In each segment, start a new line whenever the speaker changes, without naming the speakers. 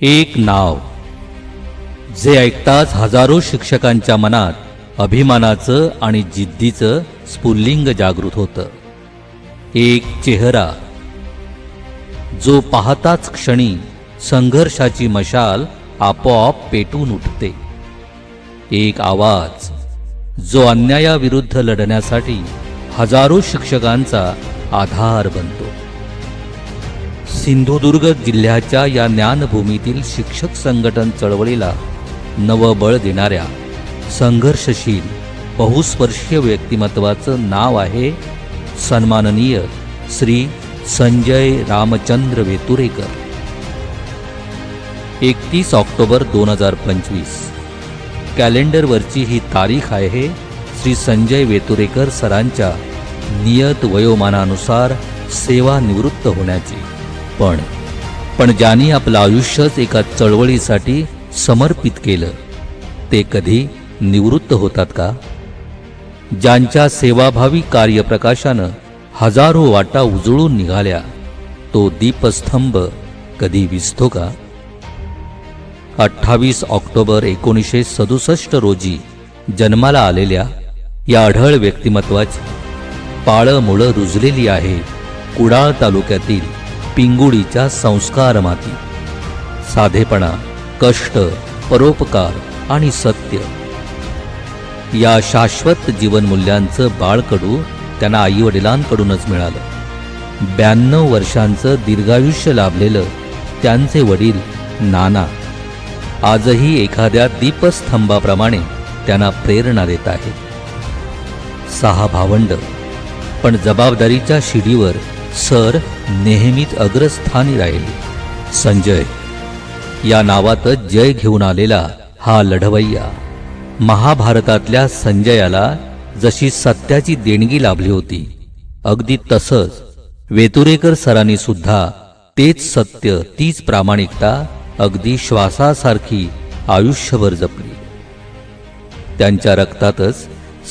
एक नाव. जे ऐकताच हजारो शिक्षकांच्या मनात अभिमानाचं आणि जिद्दीचं स्फुल्लिंग जागृत होतं. एक चेहरा. जो पाहताच क्षणी संघर्षाची मशाल आपोआप पेटून उठते. एक आवाज. जो अन्यायाविरुद्ध लढण्यासाठी हजारो शिक्षकांचा आधार बनतो. सिंधुदुर्ग जिल्ह्याच्या या ज्ञानभूमीतील शिक्षक संघटन चळवळीला नवबळ देणाऱ्या संघर्षशील बहुस्पर्शीय व्यक्तिमत्वाचं नाव आहे सन्माननीय श्री संजय रामचंद्र वेतुरेकर. एकतीस ऑक्टोबर दोन हजार पंचवीस. कॅलेंडरवरची ही तारीख आहे श्री संजय वेतुरेकर सरांच्या नियत वयोमानानुसार सेवानिवृत्त होण्याची. पण पण ज्यांनी आपलं आयुष्यच एका चळवळीसाठी समर्पित केलं ते कधी निवृत्त होतात का? ज्यांच्या सेवाभावी कार्यप्रकाशानं हजारो वाटा उजळून निघाल्या तो दीपस्तंभ कधी विसतो का? अठ्ठावीस ऑक्टोबर एकोणीसशे सदुसष्ट रोजी जन्माला आलेल्या या अढळ व्यक्तिमत्वाची पाळंमुळं रुजलेली आहे कुडाळ तालुक्यातील पिंगुडीच्या संस्कार माती साधेपणा कष्ट परोपकार आणि सत्य. या शाश्वत जीवनमूल्यांचं बाळकडू त्यांना आईवडिलांकडूनच मिळालं. ब्याण्णव वर्षांचं दीर्घायुष्य लाभलेलं त्यांचे वडील नाना. आजही एखाद्या दीपस्तंभाप्रमाणे त्यांना प्रेरणा देत आहे सहा भावंड. पण जबाबदारीच्या शिडीवर सर नेहमीच अग्रस्थानी राहील. संजय या नावातच जय घेऊन आलेला हा लढवय्या. महाभारतातल्या संजयाला जशी सत्याची देणगी लाभली होती अगदी तसंच वेतुरेकर सरांनी सुद्धा तेच सत्य तीच प्रामाणिकता अगदी श्वासासारखी आयुष्यभर जपली. त्यांच्या रक्तातच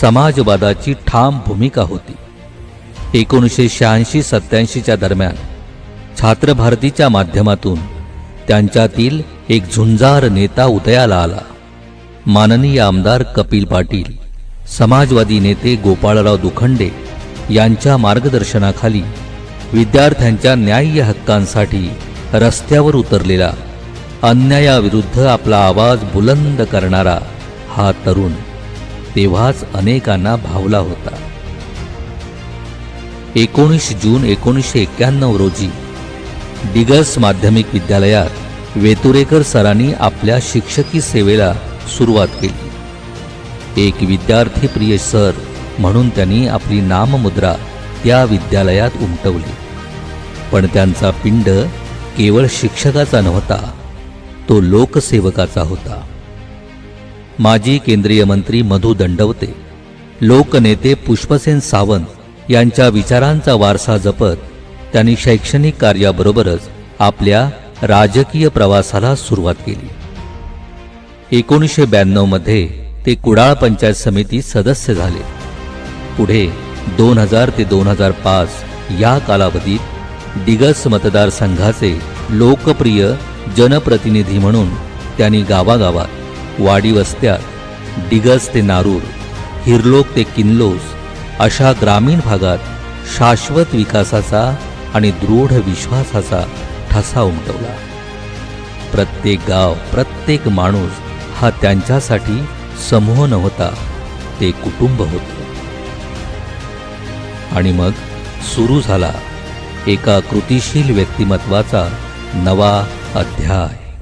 समाजवादाची ठाम भूमिका होती. एकोणीसशे शहाऐंशी सत्याऐंशीच्या दरम्यान छात्र भारतीच्या माध्यमातून त्यांच्यातील एक झुंजार नेता उदयाला आला. माननीय आमदार कपिल पाटील समाजवादी नेते गोपाळराव दुखंडे यांच्या मार्गदर्शनाखाली विद्यार्थ्यांच्या न्याय्य हक्कांसाठी रस्त्यावर उतरलेला अन्यायाविरुद्ध आपला आवाज बुलंद करणारा हा तरुण तेव्हाच अनेकांना भावला होता. एकोणीस जून एकोणीसशे एक्क्याण्णव रोजी डिगस माध्यमिक विद्यालयात वेतुरेकर सरांनी आपल्या शिक्षकी सेवेला सुरुवात केली. एक विद्यार्थी प्रिय सर म्हणून त्यांनी आपली नाममुद्रा त्या विद्यालयात उमटवली. पण त्यांचा पिंड केवळ शिक्षकाचा नव्हता तो लोकसेवकाचा होता. माजी केंद्रीय मंत्री मधु दंडवते लोकनेते पुष्पसेन सावंत यांच्या विचारांचा वारसा जपत त्यांनी शैक्षणिक कार्याबरोबरच आपल्या राजकीय प्रवासाला सुरुवात केली. एकोणीसशे ब्याण्णवमध्ये ते कुडाळ पंचायत समिती सदस्य झाले. पुढे दोन हजार ते दोन हजार पाच या कालावधीत दिगस मतदारसंघाचे लोकप्रिय जनप्रतिनिधी म्हणून त्यांनी गावागावात वाडी वस्त्यात डिगस ते नारूर हिरलोक ते किनलोस अशा ग्रामीण भागात शाश्वत विकासाचा आणि दृढ विश्वासाचा ठसा उमटवला. प्रत्येक गाव प्रत्येक माणूस हा त्यांच्यासाठी समूह नव्हता ते कुटुंब होतं. आणि मग सुरू झाला एका कृतिशील व्यक्तिमत्वाचा नवा अध्याय.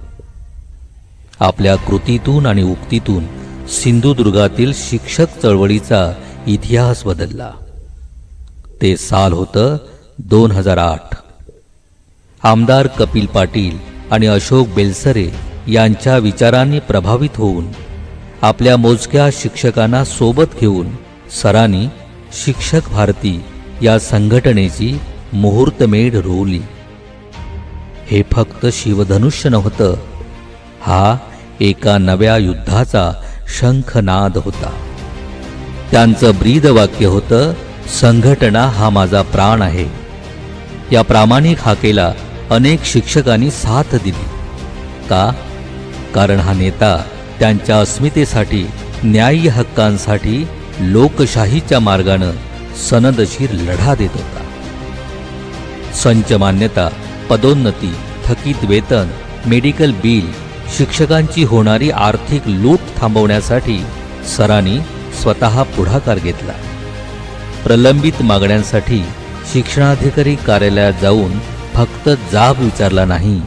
आपल्या कृतीतून आणि उक्तीतून सिंधुदुर्गातील शिक्षक चळवळीचा इतिहास बदलला. ते साल होतं दोन हजार आठ. आमदार कपिल पाटील आणि अशोक बेलसरे यांच्या विचारांनी प्रभावित होऊन आपल्या मोजक्या शिक्षकांना सोबत घेऊन सरांनी शिक्षक भारती या संघटनेची मुहूर्तमेढ रोवली. हे फक्त शिवधनुष्य नव्हतं हा एका नव्या युद्धाचा शंखनाद होता. त्यांचं ब्रीद वाक्य होतं संघटना हा माझा प्राण आहे. या प्रामाणिक हाकेला अनेक शिक्षकांनी साथ दिली. का? कारण हा नेता त्यांच्या अस्मितेसाठी न्याय्य हक्कांसाठी लोकशाहीच्या मार्गानं सनदशीर लढा देत होता. संच मान्यता पदोन्नती थकीत वेतन मेडिकल बिल शिक्षकांची होणारी आर्थिक लूट थांबवण्यासाठी सरांनी स्वतः पुढाकार घेतला. प्रलंबित मागण्यांसाठी शिक्षणाधिकारी कार्यालयात जाऊन फक्त जाब विचारला नाही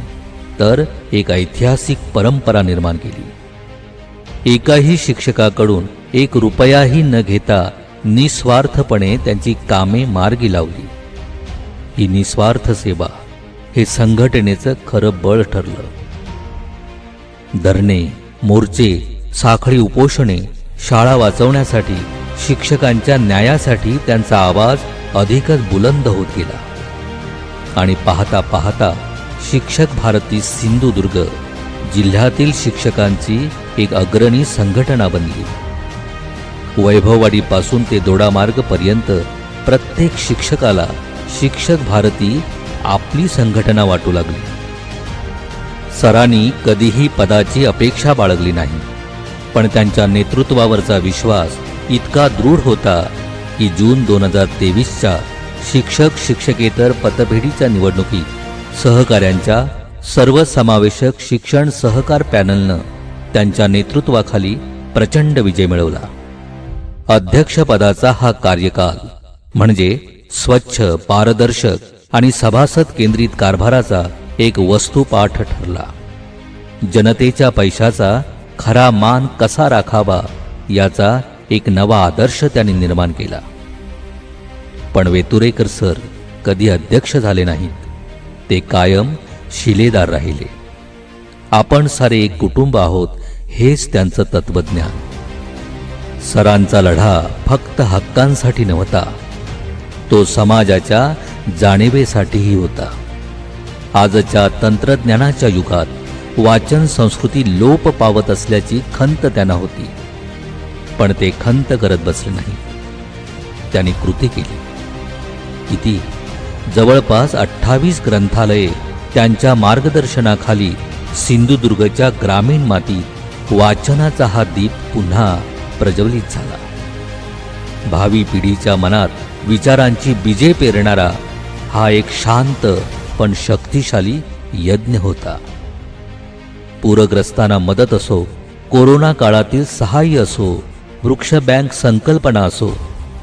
तर एक ऐतिहासिक परंपरा निर्माण केली. एकाही शिक्षकाकडून एक रुपयाही न घेता निस्वार्थपणे त्यांची कामे मार्गी लावली. ही निस्वार्थ सेवा हे संघटनेचं खरं बळ ठरलं. धरणे मोर्चे साखळी उपोषणे शाळा वाचवण्यासाठी शिक्षकांच्या न्यायासाठी त्यांचा आवाज अधिकच बुलंद होत गेला. आणि पाहता पाहता शिक्षक भारती सिंधुदुर्ग जिल्ह्यातील शिक्षकांची एक अग्रणी संघटना बनली. वैभववाडीपासून ते दोडामार्गपर्यंत प्रत्येक शिक्षकाला शिक्षक भारती आपली संघटना वाटू लागली. सरांनी कधीही पदाची अपेक्षा बाळगली नाही. पण त्यांच्या नेतृत्वावरचा विश्वास इतका दृढ होता की जून दोन हजार तेवीसच्या शिक्षक शिक्षकेतर पतपेढीच्या निवडणुकीत सहकाऱ्यांच्या सर्वसमावेशक शिक्षण सहकार पॅनलनं त्यांच्या नेतृत्वाखाली प्रचंड विजय मिळवला. अध्यक्षपदाचा हा कार्यकाल म्हणजे स्वच्छ पारदर्शक आणि सभासद केंद्रित कारभाराचा एक वस्तुपाठ ठरला. जनतेच्या पैशाचा खरा मान कसा राखावा याचा एक नवा आदर्श त्यांनी निर्माण केला. पण वेतुरेकर सर कधी अध्यक्ष झाले नाहीत. ते कायम शिलेदार राहिले. आपण सारे एक कुटुंब आहोत हेच त्यांचं तत्वज्ञान सरांचा लढा फक्त हक्कांसाठी नव्हता. तो समाजाच्या जाणीवेसाठीही होता. आजच्या तंत्रज्ञानाच्या युगात वाचन संस्कृती लोप पावत असल्याची खंत त्यांना होती. पण ते खंत करत बसले नाही. त्यांनी कृती केली. किती? जवळपास अठ्ठावीस ग्रंथालये त्यांच्या मार्गदर्शनाखाली सिंधुदुर्गच्या ग्रामीण मातीत वाचनाचा हा दीप पुन्हा प्रज्वलित झाला. भावी पिढीच्या मनात विचारांची बीजे पेरणारा हा एक शांत पण शक्तिशाली यज्ञ होता. पूरग्रस्तांना मदत असो कोरोना काळातील सहाय्य असो वृक्ष बँक संकल्पना असो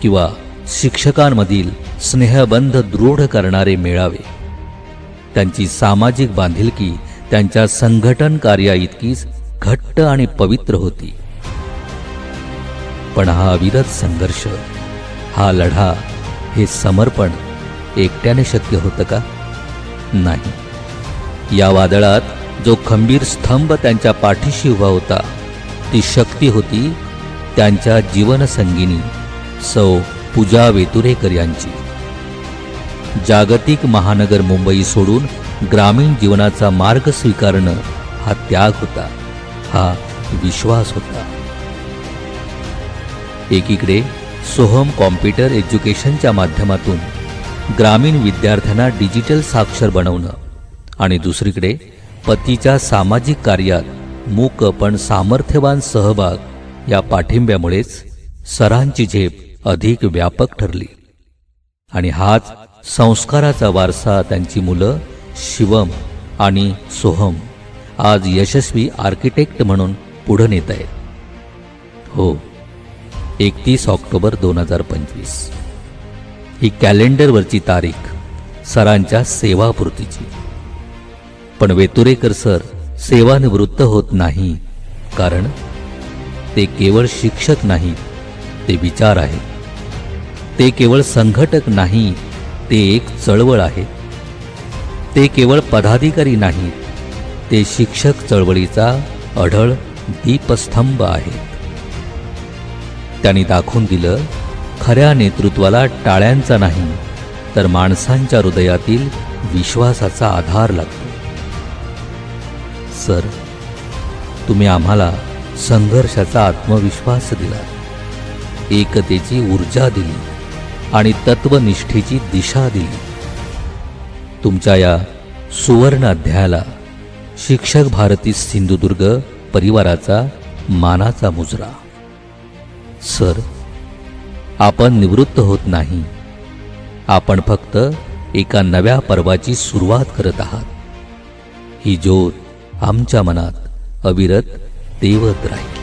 किंवा शिक्षकांमधील स्नेहबंध दृढ करणारे मेळावे. त्यांची सामाजिक बांधिलकी त्यांच्या संघटन कार्या इतकीच घट्ट आणि पवित्र होती. पण हा अविरत संघर्ष हा लढा हे समर्पण एकट्याने शक्य होतं का? नाही. या वादळात जो खंबीर स्तंभ त्यांच्या पाठीशी उभा होता ती शक्ती होती त्यांच्या जीवनसंगिनी सौ पूजा वेतुरेकर यांची. जागतिक महानगर मुंबई सोडून ग्रामीण जीवनाचा मार्ग स्वीकारणं हा त्याग होता हा विश्वास होता. एकीकडे सोहम कॉम्प्युटर एज्युकेशनच्या माध्यमातून ग्रामीण विद्यार्थ्यांना डिजिटल साक्षर बनवणं आणि दुसरीकडे पतीच्या सामाजिक कार्यात मूक पण सामर्थ्यवान सहभाग या पाठिंब्यामुळेच सरांची झेप अधिक व्यापक ठरली. आणि हाच संस्काराचा वारसा त्यांची मुलं शिवम आणि सोहम आज यशस्वी आर्किटेक्ट म्हणून पुढं नेत आहेत. हो एकतीस ऑक्टोबर दोन हजार पंचवीस. ही कॅलेंडरवरची तारीख सरांच्या सेवापूर्तीची. पण वेतुरेकर सर सेवानिवृत्त होत नाही. कारण ते केवळ शिक्षक नाही ते विचार आहेत ते केवळ संघटक नाही ते एक चळवळ आहे. ते केवळ पदाधिकारी नाही ते शिक्षक चळवळीचा अढळ दीपस्तंभ आहेत त्यांनी दाखवून दिलं खऱ्या नेतृत्वाला टाळ्यांचा नाही तर माणसांच्या हृदयातील विश्वासाचा आधार लागतो. सर तुम्ही आम्हाला संघर्षाचा आत्मविश्वास दिला. एकतेची ऊर्जा दिली आणि तत्वनिष्ठेची दिशा दिली. तुमच्या या सुवर्ण अध्यायाला शिक्षक भारती सिंधुदुर्ग परिवाराचा मानाचा मुजरा. सर आपण निवृत्त होत नाही. आपण फक्त एका नव्या पर्वाची सुरुवात करत आहात. ही ज्योत आमच्या मनात अविरत तेवत राहील